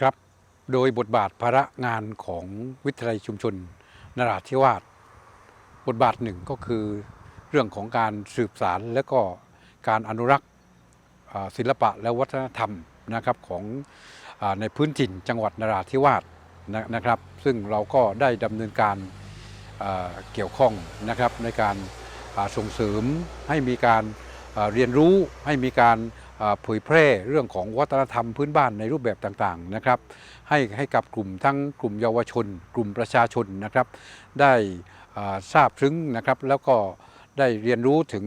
ครับ โดยบทบาทภาระงานของวิทยาลัยชุมชนนราธิวาสบทบาทหนึ่งก็คือเรื่องของการสืบสารและก็การอนุรักษ์ศิลปะและวัฒนธรรมนะครับของอในพื้นถิ่นจังหวัดนราธิวาสนะนะครับ ซึ่งเราก็ได้ดำเนินการเกี่ยวข้องนะครับในการส่งเสริมให้มีการเรียนรู้ให้มีการ เผยแพร่เรื่องของวัฒนธรรมพื้นบ้านในรูปแบบต่างๆนะครับให้ให้กับกลุ่มทั้งกลุ่มเยาวชน กลุ่มประชาชนนะครับ ได้ทราบซึ้งนะครับแล้วก็ได้เรียนรู้ถึง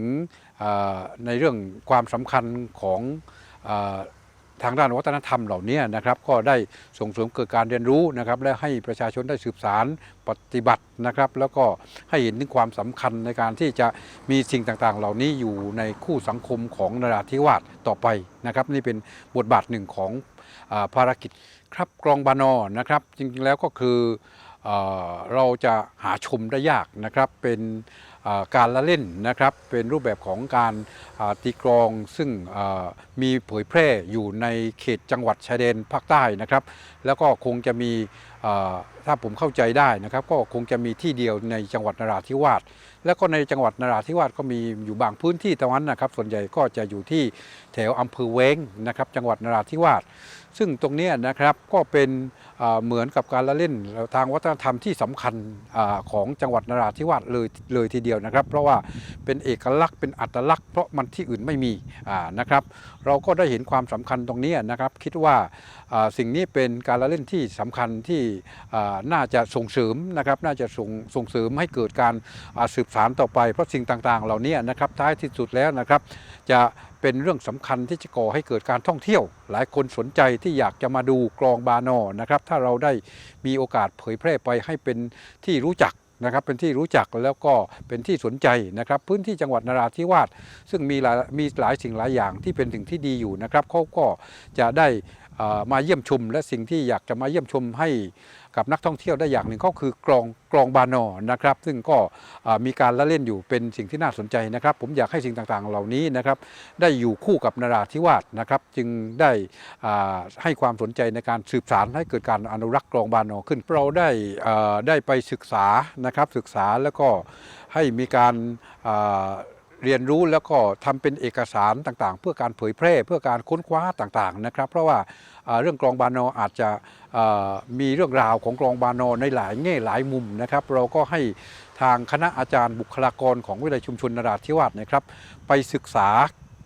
ในเรื่องความสำคัญของ ทางด้านวัฒนธรรมเหล่านี้นะครับ ก็ได้ส่งเสริมเกิดการเรียนรู้นะครับ และให้ประชาชนได้สืบสารปฏิบัตินะครับ แล้วก็ให้เห็นถึงความสำคัญในการที่จะมีสิ่งต่างๆ เหล่านี้อยู่ในคู่สังคมของนราธิวาสต่อไปนะครับ นี่เป็นบทบาทหนึ่งของภารกิจครับกรองบานอนะครับ จริงๆแล้วก็คือเอเราจะหาชมได้ยากนะครับเป็น การละเล่นนะครับ เป็นรูปแบบของการตีกลองซึ่งมีเผยแพร่อยู่ในเขตจังหวัดชายแดนภาคใต้นะครับ แล้วก็คงจะมี ถ้าผมเข้าใจได้นะครับ ก็คงจะมีที่เดียวในจังหวัดนราธิวาสแล้วก็ในจังหวัดนราธิวาสก็มีอยู่บางพื้นที่ตรงนั้นนะครับ ส่วนใหญ่ก็จะอยู่ที่แถวอำเภอเว้งนะครับ จังหวัดนราธิวาสซึ่งตรงนี้นะครับก็เป็นเหมือนกับการละเล่นทางวัฒนธรรมที่สำคัญอของจังหวัดนราธิวาสเลยเลยทีเดียวนะครับ เพราะว่าเป็นเอกลักษณ์เป็นอัตลักษณ์เพราะมันที่อื่นไม่มีนะครับ เราก็ได้เห็นความสำคัญตรงนี้นะครับ คิดว่าสิ่งนี้เป็นการละเล่นที่สำคัญที่น่าจะส่งเสริมนะครับน่าจะส่งส่งเสริมให้เกิดการสืบสานต่อไป เพราะสิ่งต่างๆ เหล่านี้นะครับท้ายที่สุดแล้วนะครับจะเป็นเรื่องสำคัญที่จะก่อให้เกิดการท่องเที่ยว หลายคนสนใจที่อยากจะมาดูกลองบานอนะครับ ถ้าเราได้มีโอกาสเผยแพร่ไปให้เป็นที่รู้จัก นะครับเป็นที่รู้จักแล้วก็เป็นที่สนใจนะครับ พื้นที่จังหวัดนราธิวาสซึ่งมีหลายมีหลายสิ่งหลายอย่างที่เป็นสิ่งที่ดีอยู่นะครับเขาก็จะได้มาเยี่ยมชมและสิ่งที่อยากจะมาเยี่ยมชมให้ กับนักท่องเที่ยวได้อย่างหนึ่งก็คือกลองกลองบานอนะครับ ซึ่งก็มีการละเล่นอยู่เป็นสิ่งที่น่าสนใจนะครับ ผมอยากให้สิ่งต่างๆ เหล่านี้นะครับ ได้อยู่คู่กับนราธิวาสนะครับ จึงได้ให้ความสนใจในการสืบสารให้เกิดการอนุรักษ์กลองบานอขึ้นเราได้ได้ไปศึกษานะครับศึกษาแล้วก็ให้มีการา เรียนรู้แล้วก็ทำเป็นเอกสารต่างๆ เพื่อการเผยแพร่เพื่อการค้นคว้าต่างๆนะครับ เพราะว่าเรื่องกลองบานออาจจะมีเรื่องราวของกลองบานอในหลายแง่หลายมุมนะครับ เราก็ให้ทางคณะอาจารย์บุคลากรของวิทยาลัยชุมชนนราธิวาสนะครับ ไปศึกษา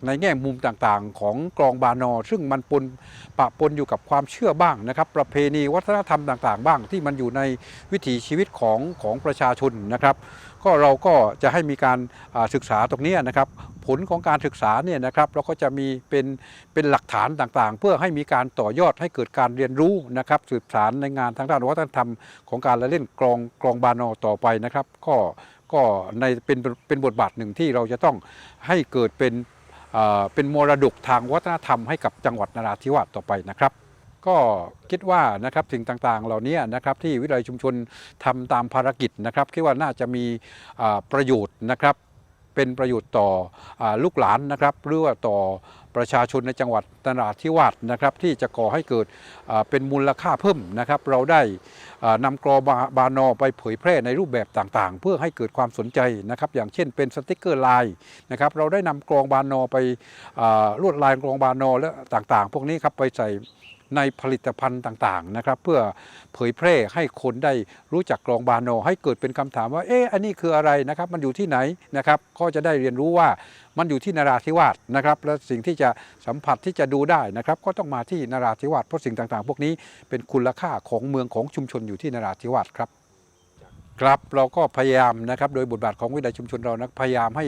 ในแง่มุมต่างๆ ของกลองบานอ ซึ่งมันปนปะปนอยู่กับความเชื่อบ้างนะครับ ประเพณีวัฒนธรรมต่างๆ บ้างที่มันอยู่ในวิถีชีวิตของของประชาชนนะครับ ก็เราก็จะให้มีการศึกษาตรงนี้นะครับผลของการศึกษาเนี่ยนะครับเราก็จะมีเป็นเป็นหลักฐานต่างๆ เพื่อให้มีการต่อยอดให้เกิดการเรียนรู้นะครับสืบสารในงานทางด้านวัฒนธรรม ของการละเล่นกลองกลองบานอต่อไปนะครับ ก็ก็ในเป็นเป็นบทบาทหนึ่งที่เราจะต้องให้เกิดเป็นเอ่อเป็นมรดกทางวัฒนธรรมให้กับจังหวัดนราธิวาสต่อไปนะครับ ก็คิดว่านะครับสิ่งต่างๆ เหล่านี้นะครับที่วิทยาลัยชุมชนทำตามภารกิจนะครับคิดว่าน่าจะมีประโยชน์นะครับเป็นประโยชน์ต่ออลูกหลานนะครับหรือว่าต่อประชาชนในจังหวัดนราธิวาสนะครับ ที่จะก่อให้เกิดเป็นมูลค่าเพิ่มนะครับ เราได้อ่านำกรอบาบานอไปเผยแพร่ในรูปแบบต่างๆ เพื่อให้เกิดความสนใจนะครับ อย่างเช่นเป็นสติกเกอร์ลายนะครับ เราได้นำกรองบานอไปลวดลายกรองบานอและต่างๆ พวกนี้ครับไปใส่ ในผลิตภัณฑ์ต่างๆนะครับเพื่อเผยแพร่ให้คนได้รู้จักกรองบานอให้เกิดเป็นคำถามว่าเอ๊ะอันนี้คืออะไรนะครับมันอยู่ที่ไหนนะครับก็จะได้เรียนรู้ว่ามันอยู่ที่นราธิวาสนะครับและสิ่งที่จะสัมผัสที่จะดูได้นะครับก็ต้องมาที่นราธิวาสเพราะสิ่งต่างๆ พวกนี้เป็นคุณค่าของเมืองของชุมชนอยู่ที่นราธิวาสครับครับเราก็พยายามนะครับโดยบทบาทของวิทยาชุมชนเรานะพยายามให้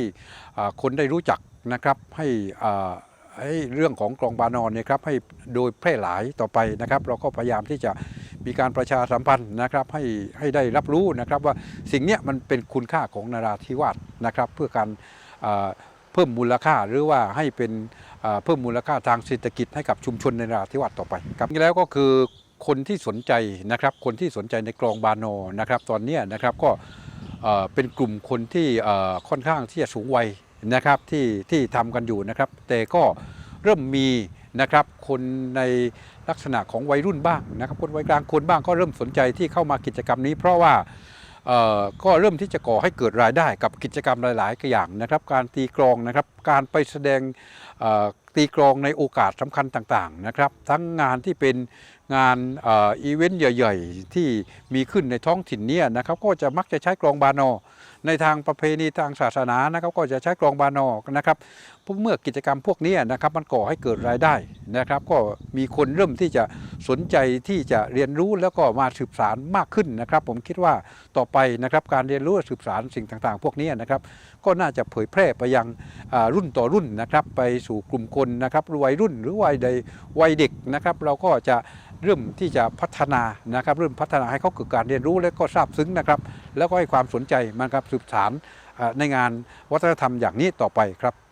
คนได้รู้จักนะครับให้อ่า ให้เรื่องของกลองบานอนเนี่ยครับให้โดยแพร่หลายต่อไปนะครับ เราก็พยายามที่จะมีการประชาสัมพันธ์นะครับให้ให้ได้รับรู้นะครับว่าสิ่งนี้มันเป็นคุณค่าของนาราธิวาสนะครับ เพื่อการเพิ่มมูลค่าหรือว่าให้เป็นเพิ่มมูลค่าทางเศรษฐกิจให้กับชุมชนในนราธิวาสต่อไปครับนี่แล้วก็คือคนที่สนใจนะครับ คนที่สนใจในกลองบานอนะครับ ตอนนี้นะครับก็เป็นกลุ่มคนที่ค่อนข้างที่จะสูงวัย นะครับที่ที่ทำกันอยู่นะครับ แต่ก็เริ่มมีนะครับคนในลักษณะของวัยรุ่นบ้างนะครับคนวัยกลางคนบ้างก็เริ่มสนใจที่เข้ามากิจกรรมนี้ เพราะว่าเอ่อก็เริ่มที่จะก่อให้เกิดรายได้กับกิจกรรมหลาย ๆ อย่างนะครับ การตีกลองนะครับ การไปแสดงตีกลองในโอกาสสำคัญต่างๆนะครับทั้งงานที่เป็นงานอ,อีเวนต์ใหญ่ ๆ ที่มีขึ้นในท้องถิ่นเนี่ยนะครับก็จะมักจะใช้กลองบานอ ในทางประเพณีทางศาสนานะครับก็จะใช้กลองบานอนะครับเมื่อกิจกรรมพวกนี้นะครับมันก่อให้เกิดรายได้นะครับ ก็มีคนเริ่มที่จะสนใจที่จะเรียนรู้แล้วก็มาสืบสารมากขึ้นนะครับ ผมคิดว่าต่อไปนะครับการเรียนรู้สืบสารสิ่งต่างๆ พวกนี้นะครับก็น่าจะเผยแพร่ไปยังอ่ารุ่นต่อรุ่นนะครับ ไปสู่กลุ่มคนนะครับวัยรุ่นหรือวัยใดวัยเด็กนะครับ เราก็จะเริ่มที่จะพัฒนานะครับ เริ่มพัฒนาให้เขาเกิดการเรียนรู้และก็ทราบซึ้งนะครับ แล้วก็ให้ความสนใจมันครับสืบสารในงานวัฒนธรรมอย่างนี้ต่อไปครับ